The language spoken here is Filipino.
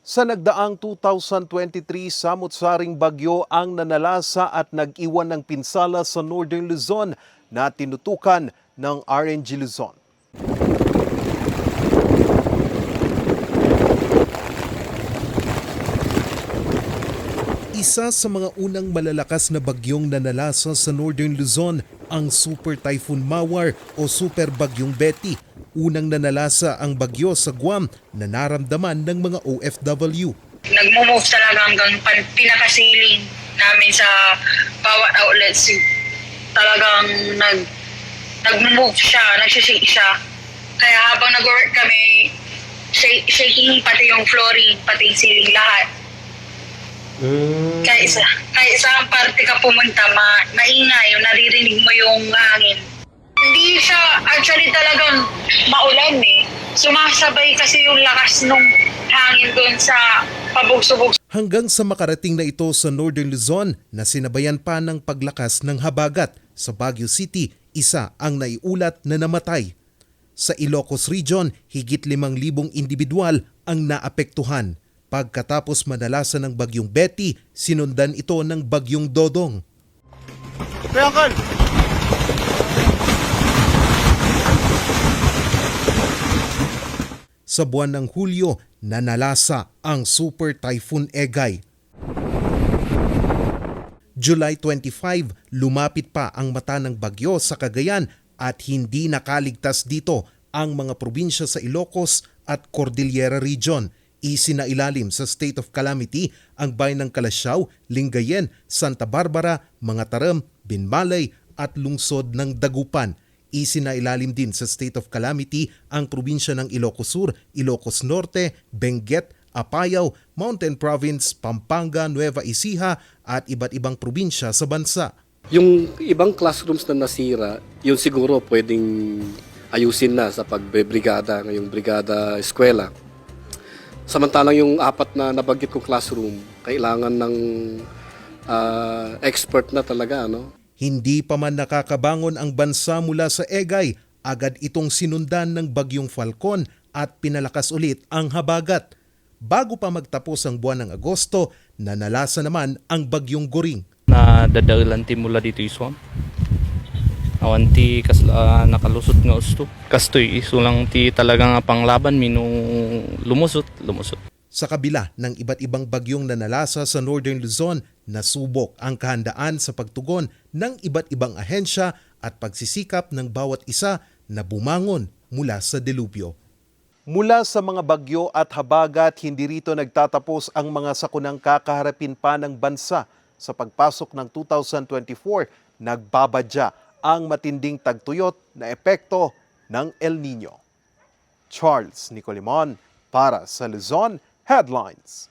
Sa nagdaang 2023, samot-saring bagyo ang nanalasa at nag-iwan ng pinsala sa Northern Luzon na tinutukan ng RNG Luzon. Isa sa mga unang malalakas na bagyong nanalasa sa Northern Luzon ang Super Typhoon Mawar o Super Bagyong Betty. Unang nanalasa ang bagyo sa Guam na naramdaman ng mga OFW. nagmo-move talaga hanggang pinakasiling namin sa bawat outlets. Talagang nag nag-move siya, nagsishake siya. Kaya habang nag-work kami, shaking pati yung flooring, pati yung ceiling, lahat. Kaya isa, kaya isang parte ka pumunta, ma, maingay, yung naririnig mo yung hangin. Hindi siya actually talagang maulan eh. Sumasabay kasi yung lakas nung hangin doon sa pabugso-bugso Hanggang sa makarating na ito sa Northern Luzon na sinabayan pa ng paglakas ng habagat sa Baguio City, isa ang naiulat na namatay. Sa Ilocos Region, higit 5,000 individual ang naapektuhan. Pagkatapos manalasan ng bagyong Betty, sinundan ito ng bagyong Dodong. Kaya Uncle, Sa buwan ng Hulyo, nanalasa ang Super Typhoon Egay. July 25, lumapit pa ang mata ng bagyo sa Cagayan at hindi nakaligtas dito ang mga probinsya sa Ilocos at Cordillera Region. Isinailalim sa state of calamity ang bayan ng Kalasyaw, Lingayen, Santa Barbara, Mga Taram, Binmalay at lungsod ng Dagupan. Isinailalim din sa state of calamity ang probinsya ng Ilocos Sur, Ilocos Norte, Benguet, Apayao, Mountain Province, Pampanga, Nueva Ecija at iba't ibang probinsya sa bansa. Yung ibang classrooms na nasira, yun siguro pwedeng ayusin na sa pagbebrigada ngayong brigada eskwela. Samantalang yung apat na nabanggit kong classroom, kailangan ng ah, expert na talaga, no? Hindi pa man nakakabangon ang bansa mula sa Egay, agad itong sinundan ng bagyong Falcon at pinalakas ulit ang habagat. Bago pa magtapos ang buwan ng Agosto, nanalasa naman ang bagyong Goring. na dadalan ti mula dito iswam. Awan ti kas, ah, nakalusot nga usto. Kastoy iso lang ti talaga nga panglaban mi nung lumusot, lumusot. Sa kabila ng iba't ibang bagyong nanalasa sa Northern Luzon, nasubok ang kahandaan sa pagtugon ng iba't ibang ahensya at pagsisikap ng bawat isa na bumangon mula sa delubyo. Mula sa mga bagyo at habagat, hindi rito nagtatapos ang mga sakunang kakaharapin pa ng bansa. Sa pagpasok ng 2024, nagbabadya ang matinding tagtuyot na epekto ng El Nino. Charles Nicolimon para sa Luzon Headlines.